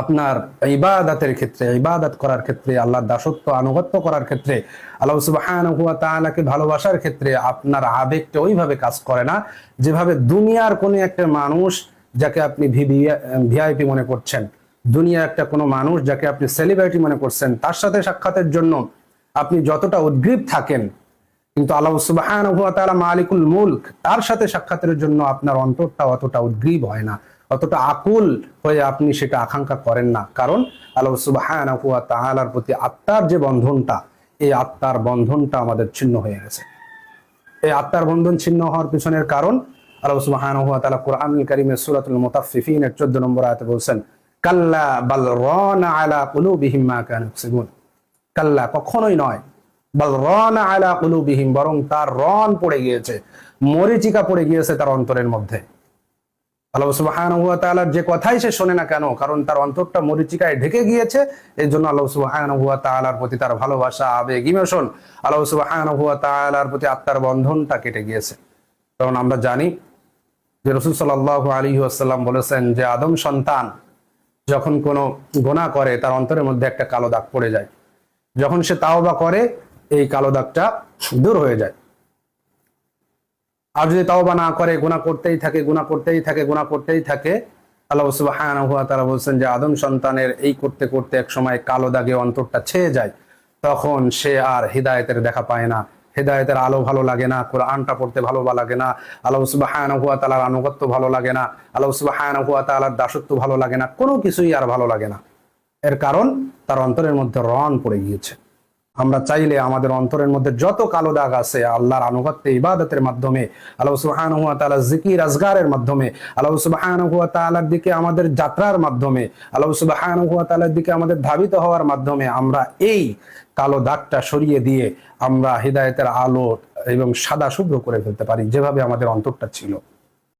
আপনার ইবাদাতের ক্ষেত্রে, ইবাদত করার ক্ষেত্রে, আল্লাহর দাসত্ব, আনুগত্য করার ক্ষেত্রে, আল্লাহ তাআলাকে ভালোবাসার ক্ষেত্রে আপনার আবেগটা ওইভাবে কাজ করে না। যেভাবে দুনিয়ার কোনো একটা মানুষ যাকে আপনি ভিআইপি মনে করছেন, দুনিয়া একটা কোনো মানুষ যাকে আপনি সেলিব্রিটি মনে করছেন, তার সাথে সাক্ষাতের জন্য আপনি যতটা উদ্গ্রীব থাকেন, কিন্তু আল্লাহ তাআলা মালিকুল মুলক, তার সাথে সাক্ষাতের জন্য আপনার অন্তরটা অতটা উদ্গ্রীব হয় না। অতটা আকুল হয়ে আপনি সেটা আকাঙ্ক্ষা করেন না। কারণ আল্লাহ সুবহানাহু ওয়া তাআলার প্রতি আত্মার যে বন্ধনটা, এই আত্মার বন্ধনটা আমাদের ছিন্ন হয়ে গেছে। এই আত্মার বন্ধন ছিন্ন হওয়ার পিছনের কারণ আল্লাহ কোরআনুল কারীমের সূরাতুল মুতাফফিফিনের 14 নম্বর আয়াতে বলছেন, কাল্লা বাল রানা আলা কাল্লা কখনোই নয়, বাল রানা আলা বরং তার রন পড়ে গিয়েছে, মরিচিকা পড়ে গিয়েছে তার অন্তরের মধ্যে। আল্লাহ সুবহানাহু ওয়া তাআলার যে কথাই সে শোনে না কেন? কারণ তার অন্তরটা মরিচিকায় ঢেকে গিয়েছে। এই জন্য আল্লাহ সুবহানাহু ওয়া তাআলার প্রতি তার ভালোবাসা, আবেগ, ইমোশন আল্লাহ সুবহানাহু ওয়া তাআলার প্রতি আত্মার বন্ধনটা কেটে গিয়েছে। কারণ আমরা জানি যে রসুল সাল্লাল্লাহু আলাইহি ওয়াসাল্লাম বলেছেন যে আদম সন্তান যখন কোনো গোনা করে, তার অন্তরের মধ্যে একটা কালো দাগ পড়ে যায়। যখন সে তাওবা করে, এই কালো দাগটা দূর হয়ে যায়। আর যদি তাওবা না করে, গুনাহ করতেই থাকে, গুনাহ করতেই থাকে, গুনাহ করতেই থাকে, আল্লাহ সুবহানাহু ওয়া তাআলা বলছেন যে আদম সন্তানের এই করতে করতে এক সময় কালো দাগে অন্তরটা ছেয়ে যায়। তখন সে আর হিদায়েতের দেখা পায় না। হেদায়েতের আলো ভালো লাগে না, কোরআনটা পড়তে ভালো লাগে না, আল্লাহ সুবহানাহু ওয়া তালার আনুগত্য ভালো লাগে না, আল্লাহ সুবহানাহু ওয়া তালার দাসত্ব ভালো লাগে না, কোনো কিছুই আর ভালো লাগে না। এর কারণ তার অন্তরের মধ্যে রণ পড়ে গিয়েছে। আমরা চাইলে আমাদের অন্তরের মধ্যে যত কালো দাগ আছে, আল্লাহর আনুগত্যে ইবাদতের মাধ্যমে, আল্লাহ সুবহানাহু ওয়া তাআলা জিকির আজগারের মাধ্যমে, আল্লাহ সুবহানাহু ওয়া তালার দিকে আমাদের যাত্রার মাধ্যমে, আল্লাহ সুবহানাহু ওয়া তাআলার দিকে আমাদের ধাবিত হওয়ার মাধ্যমে আমরা এই কালো দাগটা সরিয়ে দিয়ে আমরা হৃদায়তের আলো এবং সাদা শুভ্র করে ফেলতে পারি, যেভাবে আমাদের অন্তরটা ছিল।